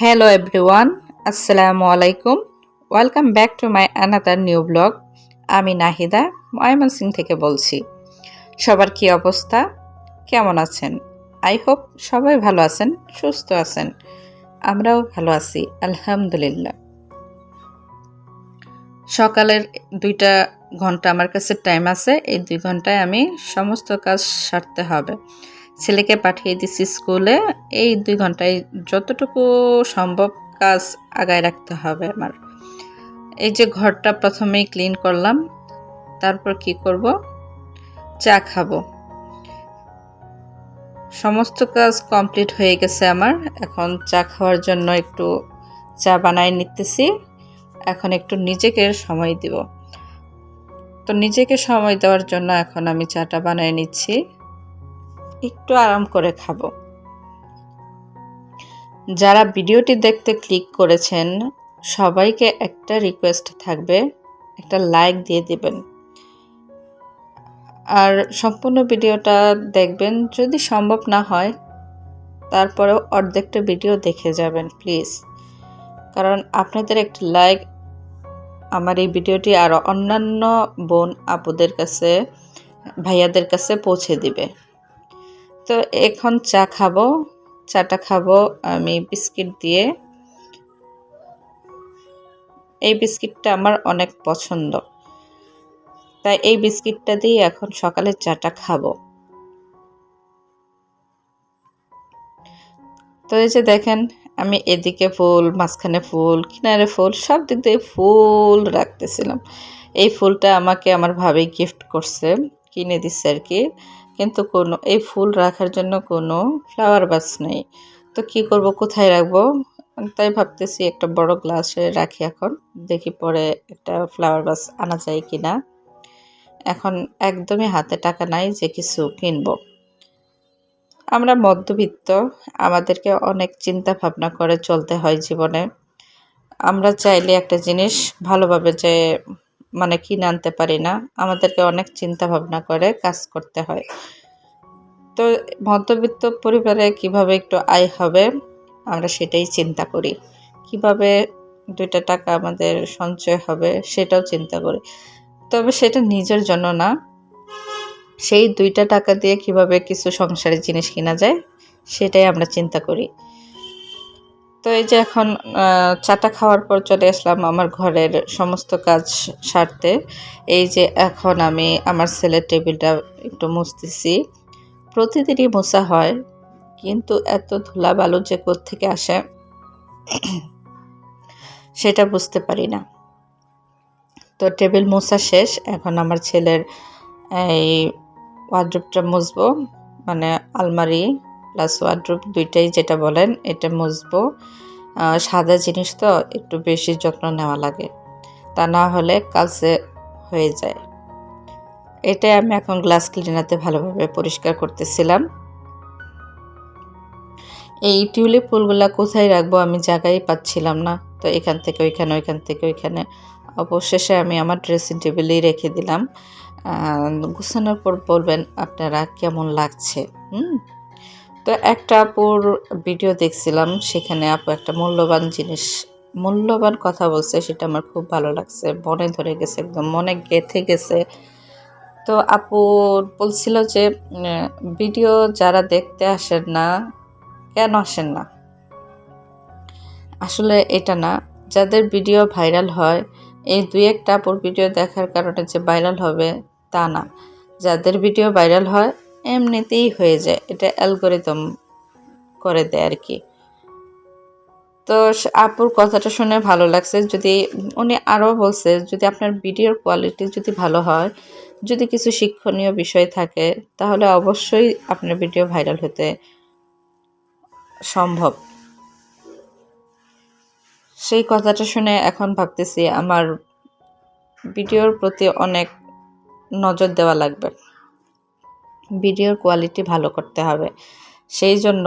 Hello everyone আসসালামু আলাইকুম welcome back to my another new blog আমি নাহিদা, ময়মনসিং থেকে বলছি। সবার কি অবস্থা? কেমন আছেন? আই হোপ সবাই ভালো আছেন, সুস্থ আছেন। আমরাও ভালো আছি, আলহামদুলিল্লাহ। সকালের দুইটা ঘণ্টা আমার কাছে টাইম আছে, এই দুই ঘন্টায় আমি সমস্ত কাজ সারতে হবে। ছেলেকে পাঠিয়ে দিছি স্কুলে, এই দুই ঘন্টায় যতটুকু সম্ভব কাজ আগায় রাখতে হবে আমার। এই যে ঘরটা প্রথমেই ক্লিন করলাম, তারপর কি করব? চা খাব। সমস্ত কাজ কমপ্লিট হয়ে গেছে আমার, এখন চা খাওয়ার জন্য একটু চা বানাই নিতেছি, এখন একটু নিজেকে সময় দিব। তো নিজেকে সময় দেওয়ার জন্য এখন আমি চাটা বানিয়ে নিচ্ছি। একটু আরাম করে খাব। যারা ভিডিওটি দেখতে ক্লিক করেছেন, সবাইকে একটা রিকোয়েস্ট থাকবে, একটা লাইক দিয়ে দিবেন। আর সম্পূর্ণ ভিডিওটা দেখবেন যদি সম্ভব না হয়, তারপরেও অর্ধেকটা ভিডিও দেখে যাবেন প্লিজ কারণ আপনাদের একটা লাইক আমার এই ভিডিওটি আরও অন্যান্য বোন, আপুদের কাছে, ভাইয়াদের কাছে পৌঁছে দিবে। তো এখন চা খাব, চাটা খাব আমি বিস্কিট দিয়ে। এই বিস্কিটটা আমার অনেক পছন্দ। তাই এই বিস্কিটটা দিয়ে এখন সকালে চাটা খাব। তো এই যে দেখেন, আমি এদিকে ফুল, মাঝখানে ফুল, কিনারে ফুল, সব দিক দিয়ে ফুল রাখতেছিলাম। এই ফুলটা আমাকে আমার ভাবে গিফট করছে, কিনে দিচ্ছে আর কি। কিন্তু কোনো, এই ফুল রাখার জন্য কোনো ফ্লাওয়ার বাস নেই। তো কি করব, কোথায় রাখব? তাই ভাবতেছি একটা বড় গ্লাসে রাখি এখন। দেখি পরে একটা ফ্লাওয়ার বাস আনা যায় কি না এখন একদমই হাতে টাকা নাই যে কিছু কিনবো। আমরা মধ্যবিত্ত, আমাদেরকে অনেক চিন্তা ভাবনা করে চলতে হয় জীবনে। আমরা চাইলে একটা জিনিস ভালোভাবে যে মানে কিনে আনতে পারি না। আমাদেরকে অনেক চিন্তা ভাবনা করে কাজ করতে হয়। তো মধ্যবিত্ত পরিবারে কীভাবে একটু আয় হবে, আমরা সেটাই চিন্তা করি। কীভাবে দুইটা টাকা আমাদের সঞ্চয় হবে সেটাও চিন্তা করি। তবে সেটা নিজের জন্য না। সেই দুইটা টাকা দিয়ে কীভাবে কিছু সংসারের জিনিস কেনা যায়, সেটাই আমরা চিন্তা করি। তো এই যে এখন চাটা খাওয়ার পর চলে আসলাম আমার ঘরের সমস্ত কাজ সারতে। এই যে এখন আমি আমার ছেলের টেবিলটা একটু মুছতেছি। প্রতিদিনই মোছা হয়, কিন্তু এত ধুলা বালু যে থেকে আসে, সেটা বুঝতে পারি না। তো টেবিল মোছা শেষ, এখন আমার ছেলের এই ওয়ার্ড্রুপটা মুছবো মানে আলমারি প্লাস ওয়ার্ড্রুপ দুইটাই যেটা বলেন, এটা মুছবো। সাদা জিনিস তো একটু বেশি যত্ন নেওয়া লাগে, তা না হলে কালসে হয়ে যায়। এটাই আমি এখন গ্লাস ক্লিনারতে ভালোভাবে পরিষ্কার করতেছিলাম। এই টিউলিপ ফুলগুলা কোথায় রাখব আমি জায়গায় পাচ্ছিলাম না, তো এখান থেকে ওইখানে, ওইখান থেকে ওইখানে। অবশেষে আমি আমার ড্রেসিং টেবিলেই রেখে দিলাম। গুছানোর পর বলবেন আপনারা কেমন লাগছে, হুম? তো একটা আপুর ভিডিও দেখছিলাম, সেখানে আপু একটা মূল্যবান জিনিস, মূল্যবান কথা বলছে, সেটা আমার খুব ভালো লাগছে। মনে ধরে গেছে একদম, মনে গেথে গেছে। তো আপু বলছিল যে ভিডিও যারা দেখতে আসেন না, কেন আসেন না? আসলে এটা না, যাদের ভিডিও ভাইরাল হয়, এই দুই একটা আপুর ভিডিও দেখার কারণে যে ভাইরাল হবে, তা না। যাদের ভিডিও ভাইরাল হয় এমনিতেই হয়ে যায়। এটা অ্যালগোরিদম করে দেয় আর কি তো আপুর কথাটা শুনে ভালো লাগছে। যদি উনি আরও বলছে, যদি আপনার ভিডিওর কোয়ালিটি যদি ভালো হয়, যদি কিছু শিক্ষণীয় বিষয় থাকে, তাহলে অবশ্যই আপনার ভিডিও ভাইরাল হতে সম্ভব। সেই কথাটা শুনে এখন ভাবতেছি, আমার ভিডিওর প্রতি অনেক নজর দেওয়া লাগবে। ভিডিওর কোয়ালিটি ভালো করতে হবে। সেই জন্য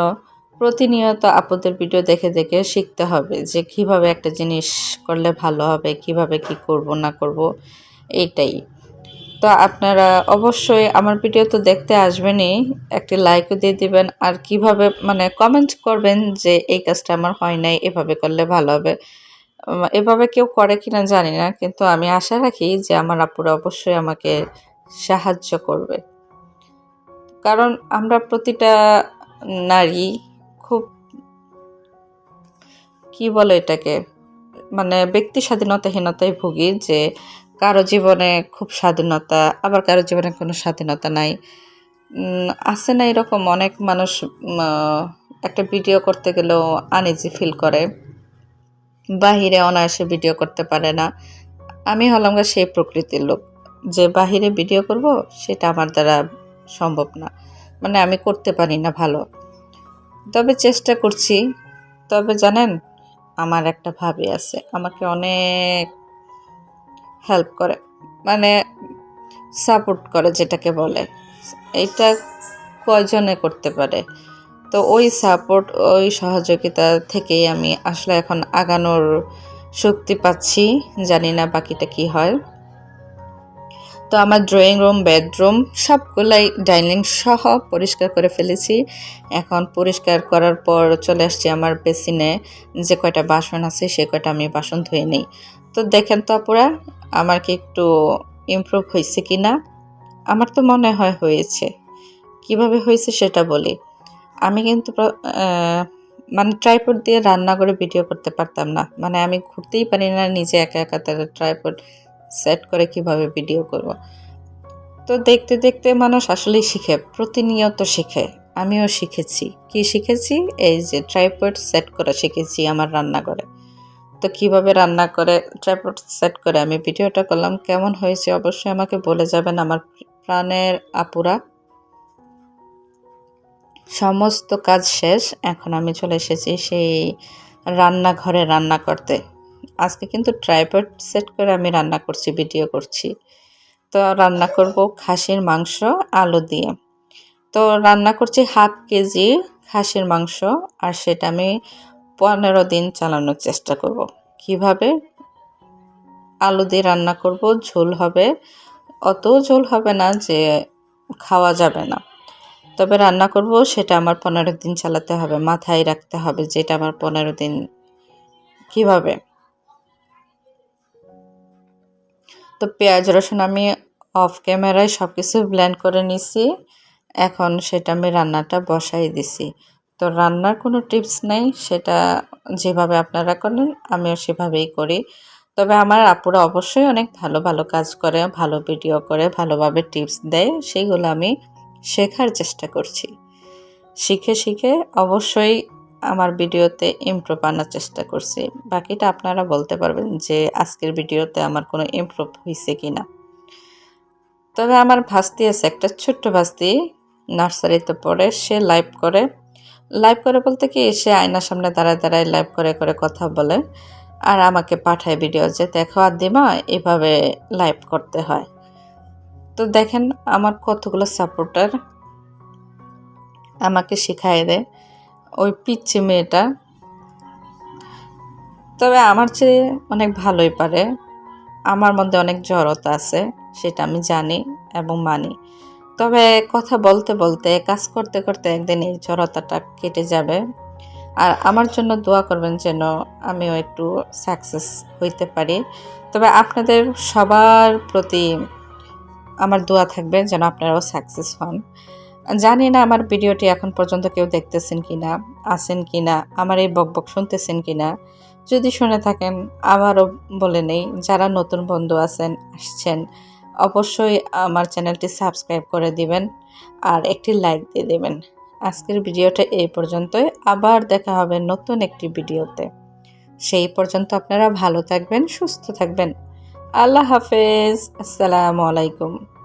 প্রতিনিয়ত আপদের ভিডিও দেখে দেখে শিখতে হবে যে কীভাবে একটা জিনিস করলে ভালো হবে, কীভাবে কি করব, না করব, এইটাই। তো আপনারা অবশ্যই আমার ভিডিও তো দেখতে আসবেনই, একটি লাইকও দিয়ে দিবেন। আর কীভাবে মানে কমেন্ট করবেন যে এই কাজটা আমার হয় নাই, এভাবে করলে ভালো হবে। এভাবে কেউ করে কিনা জানি না, কিন্তু আমি আশা রাখি যে আমার আপুরা অবশ্যই আমাকে সাহায্য করবে। কারণ আমরা প্রতিটা নারী খুব, কি বলে এটাকে মানে ব্যক্তি স্বাধীনতাহীনতায় ভুগি যে কারও জীবনে খুব স্বাধীনতা, আবার কারও জীবনে কোনো স্বাধীনতা নাই। আছে না এরকম অনেক মানুষ একটা ভিডিও করতে গেলেও আনইজি ফিল করে। বাহিরে অনায়াসে ভিডিও করতে পারে না। আমি হলাম সেই প্রকৃতির লোক। যে বাহিরে ভিডিও করব, সেটা আমার দ্বারা সম্ভব না। মানে আমি করতে পারি না ভালো। তবে চেষ্টা করছি। তবে জানেন, আমার একটা ভাবি আছে, আমাকে অনেক হেল্প করে। মানে সাপোর্ট করে যেটাকে বলে। এইটা কয়জনে করতে পারে? তো ওই সাপোর্ট ওই সহযোগিতা থেকেই আমি আসলে এখন আগানোর শক্তি পাচ্ছি। জানি না বাকিটা কি হয়। তো আমার ড্রয়িং রুম বেডরুম সবগুলাই ডাইনিং সহ পরিষ্কার করে ফেলেছি। এখন পরিষ্কার করার পর চলে আসছি আমার বেসিনে যে কয়টা বাসন আছে, সে কয়টা আমি বাসন ধুয়ে নিই। তো দেখেন তো আপুরা, আমার কি একটু ইমপ্রুভ হয়েছে কি না? আমার তো মনে হয় হয়েছে। কীভাবে হয়েছে সেটা বলি। আমি কিন্তু মানে ট্রাইপড দিয়ে রান্না করে ভিডিও করতে পারতাম না। মানে আমি ঘুরতেই পারি না, নিজে একা একা তাদের ট্রাইপড সেট করে কীভাবে ভিডিও করব। তো দেখতে দেখতে মানুষ আসলেই শিখে, প্রতিনিয়ত শিখে। আমিও শিখেছি। কি শিখেছি? এই যে ট্রাইপড সেট করা শিখেছি আমার রান্নাঘরে। তো কীভাবে রান্না করে ট্রাইপড সেট করে আমি ভিডিওটা করলাম। কেমন হয়েছে অবশ্যই আমাকে বলে যাবেন আমার প্রাণের আপুরা। সমস্ত কাজ শেষ, এখন আমি চলে এসেছি সেই রান্নাঘরে রান্না করতে। আজকে কিন্তু ট্রাইপড সেট করে আমি রান্না করছি, ভিডিও করছি। তো রান্না করব খাসির মাংস, আলু দিয়ে। তো রান্না করছি হাফ কেজি খাসির মাংস আর সেটা আমি পনেরো দিন চালানোর চেষ্টা করব। কীভাবে? আলু দিয়ে রান্না করব, ঝোল হবে। অত ঝোল হবে না যে খাওয়া যাবে না। তবে রান্না করব, সেটা আমার পনেরো দিন চালাতে হবে, মাথায় রাখতে হবে যেটা আমার পনেরো দিন। কীভাবে? তো পেঁয়াজ, রসুন আমি অফ ক্যামেরায় সব কিছু ব্ল্যান্ড করে নিছি। এখন সেটা আমি রান্নাটা বসাই দিছি। তো রান্নার কোনো টিপস নেই, সেটা যেভাবে আপনারা করেন, আমিও সেভাবেই করি। তবে আমার আপুরা অবশ্যই অনেক ভালো ভালো কাজ করে, ভালো ভিডিও করে, ভালোভাবে টিপস দেয় সেইগুলো আমি শেখার চেষ্টা করছি। শিখে শিখে অবশ্যই আমার ভিডিওতে ইমপ্রুভ আনার চেষ্টা করছি। বাকিটা আপনারা বলতে পারবেন যে আজকের ভিডিওতে আমার কোনো ইমপ্রুভ হয়েছে কি না তবে আমার ভাস্তি আছে, একটা ছোট্ট ভাস্তি। নার্সারিতে পড়ে, সে লাইভ করে। লাইভ করে বলতে কি, সে আয়নার সামনে দাঁড়ায় দাঁড়ায় লাইভ করে করে কথা বলে আর আমাকে পাঠায় ভিডিও যে, দেখো আর দিমা এভাবে লাইভ করতে হয়। তো দেখেন, আমার কতগুলো সাপোর্টার আমাকে শিখাই দেয়। ওই পিচ্ছি মেয়েটা তবে আমার চেয়ে অনেক ভালোই পারে। আমার মধ্যে অনেক জড়তা আছে, সেটা আমি জানি এবং মানি। তবে কথা বলতে বলতে, কাজ করতে করতে একদিন এই জড়তাটা কেটে যাবে। আর আমার জন্য দোয়া করবেন যেন আমিও একটু সাকসেস হইতে পারি। তবে আপনাদের সবার প্রতি আমার দোয়া থাকবে যেন আপনারাও সাকসেস হন। জানি না আমার ভিডিওটি এখন পর্যন্ত কেউ দেখতেছেন কি না আছেন কি না আমার এই বকবক শুনতেছেন কি না যদি শুনে থাকেন, আবারও বলে নেই, যারা নতুন বন্ধু আছেন, আসছেন, অবশ্যই আমার চ্যানেলটি সাবস্ক্রাইব করে দিবেন আর একটি লাইক দিয়ে দেবেন। আজকের ভিডিওটা এই পর্যন্তই, আবার দেখা হবে নতুন একটি ভিডিওতে। সেই পর্যন্ত আপনারা ভালো থাকবেন, সুস্থ থাকবেন। আল্লাহ হাফেজ, আসসালামু আলাইকুম।